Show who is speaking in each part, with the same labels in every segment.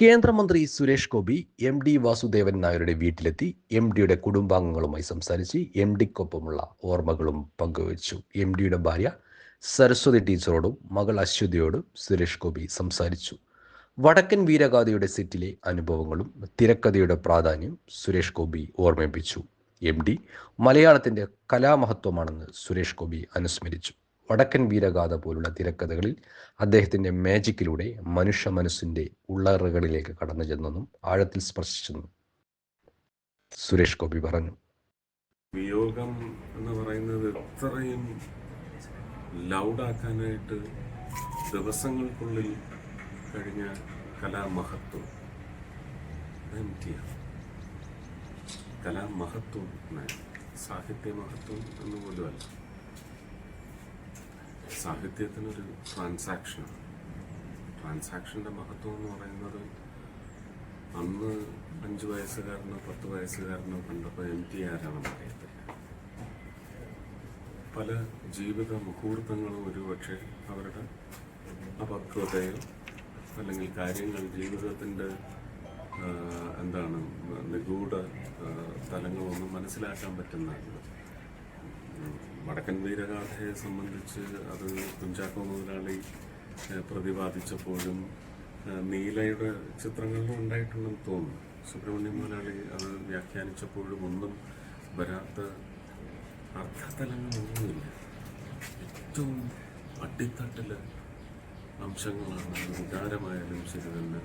Speaker 1: കേന്ദ്രമന്ത്രി Suresh Gopi M D Vasudevan നായരുടെ വീട്ടിലെത്തി എം ഡിയുടെ കുടുംബാംഗങ്ങളുമായി സംസാരിച്ച് എം ഡിക്കൊപ്പമുള്ള ഓർമ്മകളും പങ്കുവച്ചു. എം ഡിയുടെ ഭാര്യ സരസ്വതി ടീച്ചറോടും മകൾ അശ്വതിയോടും സുരേഷ് ഗോപി സംസാരിച്ചു. വടക്കൻ വീരഗാഥയുടെ സെറ്റിലെ അനുഭവങ്ങളും തിരക്കഥയുടെ പ്രാധാന്യം സുരേഷ് ഗോപി ഓർമ്മിപ്പിച്ചു. എം ഡി മലയാളത്തിന്റെ കലാമഹത്വമാണെന്ന് സുരേഷ് ഗോപി അനുസ്മരിച്ചു. വടക്കൻ വീരഗാഥ പോലുള്ള തിരക്കഥകളിൽ അദ്ദേഹത്തിന്റെ മാജിക്കിലൂടെ മനുഷ്യ മനസ്സിന്റെ ഉള്ളറുകളിലേക്ക് കടന്നു ചെന്നെന്നും ആഴത്തിൽ സ്പർശിച്ചെന്നും സുരേഷ് ഗോപി പറഞ്ഞു.
Speaker 2: വിയോഗം എന്ന് പറയുന്നത് ഇത്രയും ലൗഡാക്കാനായിട്ട് ദിവസങ്ങൾക്കുള്ളിൽ കഴിഞ്ഞ കലാമഹത്വം. കലാമഹത്വം സാഹിത്യ മഹത്വം എന്ന് പോലുമല്ല. സാഹിത്യത്തിനൊരു ട്രാൻസാക്ഷനാണ് ട്രാൻസാക്ഷന്റെ മഹത്വം എന്ന് പറയുന്നത് അന്ന് അഞ്ച് വയസ്സുകാരനോ പത്ത് വയസ്സുകാരനോ കണ്ടപ്പോൾ എം ടി ആരാണെന്ന് അറിയത്തില്ല. പല ജീവിത മുഹൂർത്തങ്ങളും ഒരുപക്ഷെ അവരുടെ അപക്വതയോ അല്ലെങ്കിൽ കാര്യങ്ങൾ ജീവിതത്തിന്റെ എന്താണ് നിഗൂഢ തലങ്ങളൊന്നും മനസ്സിലാക്കാൻ പറ്റുന്നതല്ല ഉം, വടക്കൻ വീരഗാഥയെ സംബന്ധിച്ച് അത് കുഞ്ചാക്കോ മുതലാളി പ്രതിപാദിച്ചപ്പോഴും നീലയുടെ ചിത്രങ്ങളിലും ഉണ്ടായിട്ടുണ്ടെന്ന് തോന്നുന്നു. സുബ്രഹ്മണ്യം മുതലാളി അത് വ്യാഖ്യാനിച്ചപ്പോഴും ഒന്നും വരാത്ത അർത്ഥതലങ്ങളൊന്നുമില്ല. ഏറ്റവും അടിത്തട്ടിലെ അംശങ്ങളാണ് വികാരമായാലും ശരി തന്നെ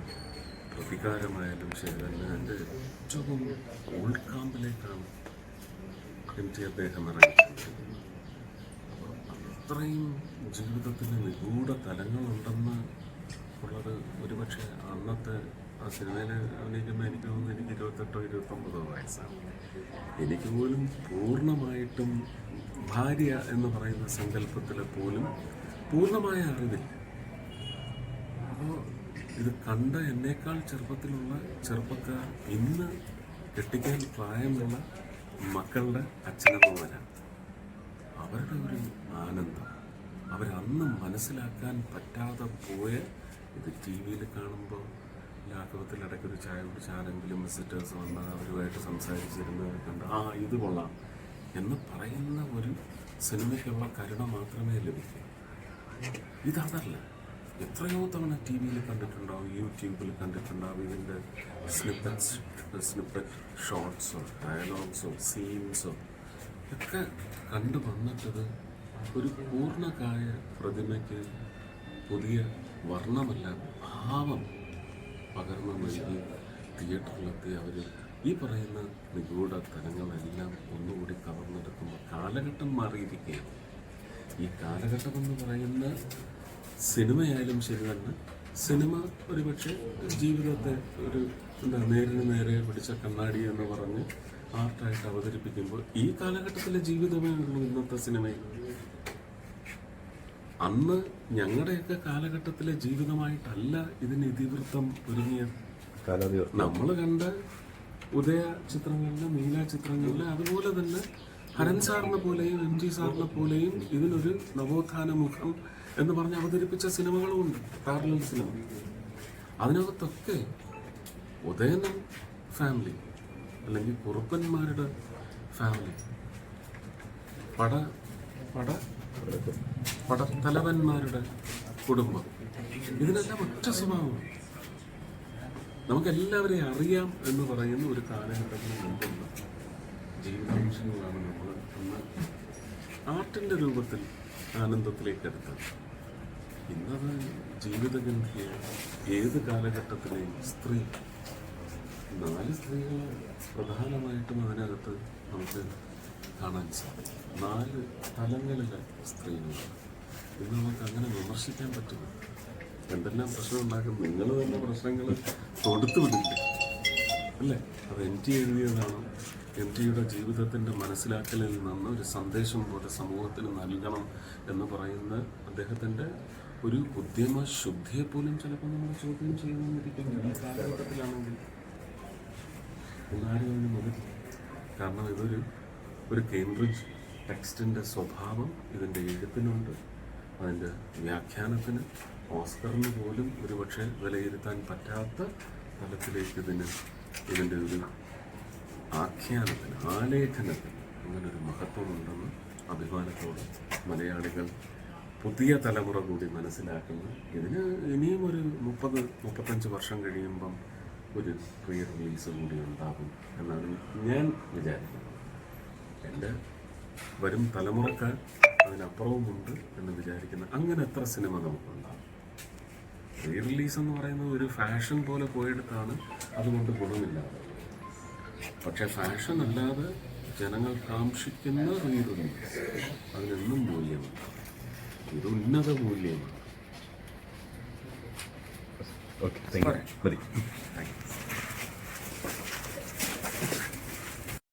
Speaker 2: പ്രതികാരമായാലും ശരി തന്നെ എന്റെ ഏറ്റവും ഉൾക്കാമ്പിലേക്കാണ് എം ടി അദ്ദേഹം അപ്പോൾ അത്രയും ജീവിതത്തിന് നിഗൂഢ തലങ്ങളുണ്ടെന്ന് ഉള്ളത് ഒരുപക്ഷെ അന്നത്തെ ആ സിനിമയിൽ അഭിനയിക്കുമ്പോൾ എനിക്ക് തോന്നുന്നു എനിക്ക് ഇരുപത്തെട്ടോ ഇരുപത്തൊമ്പതോ വയസ്സാണ്. എനിക്ക് പോലും പൂർണമായിട്ടും ഭാര്യ എന്ന് പറയുന്ന സങ്കല്പത്തിൽ പോലും പൂർണമായ അറിവില്ല. അപ്പോൾ ഇത് കണ്ട എന്നേക്കാൾ ചെറുപ്പത്തിലുള്ള ചെറുപ്പക്കാർ ഇന്ന് കെട്ടിക്കാൻ പ്രായമുള്ള മക്കളുടെ അച്ഛനമ്മമാരാണ് അവരുടെ ഒരു ആനന്ദം അവരന്ന് മനസ്സിലാക്കാൻ പറ്റാതെ പോയ ഇത് ടി വിയിൽ കാണുമ്പോൾ ലാഘവത്തിൽ ഇടയ്ക്കൊരു ചായ കുടിച്ച് ആരെങ്കിലും വിസിറ്റേഴ്സ് വന്ന് അവരുമായിട്ട് സംസാരിച്ചിരുന്നത് കണ്ട് ആ ഇത് കൊള്ളാം. എന്ന് പറയുന്ന ഒരു സിനിമയ്ക്കുള്ള കരുണ മാത്രമേ ലഭിക്കൂ. ഇതതല്ല. എത്രയോ തവണ ടി വിയിൽ കണ്ടിട്ടുണ്ടാവും യൂട്യൂബിൽ കണ്ടിട്ടുണ്ടാവും ഇതിന്റെ സ്നിപ്പറ്റ്സ് സ്നിപ്പറ്റ് ഷോർട്സോ ഡയലോഗ്സോ സീൻസോ ഒക്കെ കണ്ടു വന്നിട്ടത് ഒരു പൂർണകായ പ്രതിമയ്ക്ക് പുതിയ വർണമല്ല ഭാവം പകർന്നു നൽകി തിയേറ്ററിലെത്തി. അവർ ഈ പറയുന്ന നിഗൂഢ തലങ്ങളെല്ലാം ഒന്നുകൂടി കവർന്നെടുക്കുമ്പോൾ കാലഘട്ടം മാറിയിരിക്കുകയാണ്. ഈ കാലഘട്ടം എന്ന് പറയുന്ന സിനിമയായാലും ശരി തന്നെ സിനിമ ഒരുപക്ഷെ ജീവിതത്തെ ഒരു നേരിന് നേരെ പിടിച്ച കണ്ണാടി എന്ന് പറഞ്ഞ് ആർട്ടായിട്ട് അവതരിപ്പിക്കുമ്പോൾ ഈ കാലഘട്ടത്തിലെ ജീവിതമേ ഉള്ളൂ ഇന്നത്തെ സിനിമയിൽ. അന്ന് ഞങ്ങളുടെയൊക്കെ കാലഘട്ടത്തിലെ ജീവിതമായിട്ടല്ല ഇതിന് ഇതിവൃത്തം ഒരുങ്ങിയത്. നമ്മൾ കണ്ട ഉദയ ചിത്രങ്ങളിലെ നീല ചിത്രങ്ങളിലെ അതുപോലെ തന്നെ ഹരൻ സാറിനെ പോലെയും എം ജി സാറിനെ പോലെയും ഇതിനൊരു നവോത്ഥാന മുഖം എന്ന് പറഞ്ഞ് അവതരിപ്പിച്ച സിനിമകളുമുണ്ട് പാരലൽ സിനിമ. അതിനകത്തൊക്കെ ഉദയനൻ ഫാമിലി അല്ലെങ്കിൽ കുറുപ്പന്മാരുടെ ഫാമിലി പട പട പടത്തലവന്മാരുടെ കുടുംബം. ഇതിനെല്ലാം ഒറ്റ സ്വഭാവമാണ് നമുക്കെല്ലാവരെയും അറിയാം എന്ന് പറയുന്ന ഒരു കാലഘട്ടത്തിന് മുമ്പുള്ള ജീവിതാംശങ്ങളാണ് നമ്മൾ അന്ന് ആർട്ടിന്റെ രൂപത്തിൽ ആനന്ദത്തിലേക്ക് എടുത്തത് ഇന്നത് ജീവിതഗന്ധിയെ ഏത് കാലഘട്ടത്തിലെയും സ്ത്രീ നാല് സ്ത്രീകൾ പ്രധാനമായിട്ടും അതിനകത്ത് നമുക്ക് കാണാൻ സാധിക്കും. നാല് തലങ്ങളിലെ സ്ത്രീകളാണ്. ഇന്ന് നമുക്ക് അങ്ങനെ വിമർശിക്കാൻ പറ്റില്ല. എന്തെല്ലാം പ്രശ്നം ഉണ്ടാക്കും നിങ്ങൾ തന്നെ പ്രശ്നങ്ങൾ തൊടുത്തു വിടില്ല അല്ലേ? അത് എം ടി എഴുതിയതാണ്. എം ടിയുടെ ജീവിതത്തിന്റെ മനസ്സിലാക്കലിൽ നിന്ന് ഒരു സന്ദേശം പോലെ സമൂഹത്തിന് നൽകണം എന്ന് പറയുന്ന അദ്ദേഹത്തിന്റെ ഒരു ഉദ്യമ ശുദ്ധിയെ പോലും ചിലപ്പോൾ നമ്മൾ ചോദ്യം ചെയ്യുന്നതിരിക്കും കാലഘട്ടത്തിലാണെങ്കിൽ എന്നാരും മുതൽ മതി കാരണം ഇതൊരു ഒരു കേംബ്രിഡ്ജ് ടെക്സ്റ്റിന്റെ സ്വഭാവം ഇതിന്റെ എഴുത്തിനുണ്ട്. അതിന്റെ വ്യാഖ്യാനത്തിന് ഓസ്കറിന് പോലും ഒരുപക്ഷെ വിലയിരുത്താൻ പറ്റാത്ത തലത്തിലേക്ക് ഇതിന് ഇതിന്റെ ഒരു ആഖ്യാനത്തിന് ആലേഖനത്തിന് അങ്ങനെ ഒരു മഹത്വമുണ്ടെന്ന് അഭിമാനത്തോടെ മലയാളികൾ പുതിയ തലമുറ കൂടി മനസ്സിലാക്കുന്നു. ഇതിന് ഇനിയും ഒരു മുപ്പത് മുപ്പത്തഞ്ച് വർഷം കഴിയുമ്പം ഒരു പ്രീ റിലീസ് കൂടി ഉണ്ടാകും എന്നാണ് ഞാൻ വിചാരിക്കുന്നത്. എന്റെ വരും തലമുറക്കാർ അതിനപ്പുറവുമുണ്ട് എന്ന് വിചാരിക്കുന്ന അങ്ങനെ എത്ര സിനിമ നമുക്കുണ്ടാകും. പ്രീ റിലീസ് എന്ന് പറയുന്നത് ഒരു ഫാഷൻ പോലെ പോയെടുത്താണ് അതുകൊണ്ട് ഗുണമില്ലാതെ. പക്ഷേ ഫാഷൻ അല്ലാതെ ജനങ്ങൾ കാക്ഷിക്കുന്ന റീ റിലീസ് അതിനെന്നും മൂല്യമില്ല ഇത് ഉന്നത മൂല്യമാണ്.
Speaker 1: ഓക്കെ താങ്ക് യു മതി.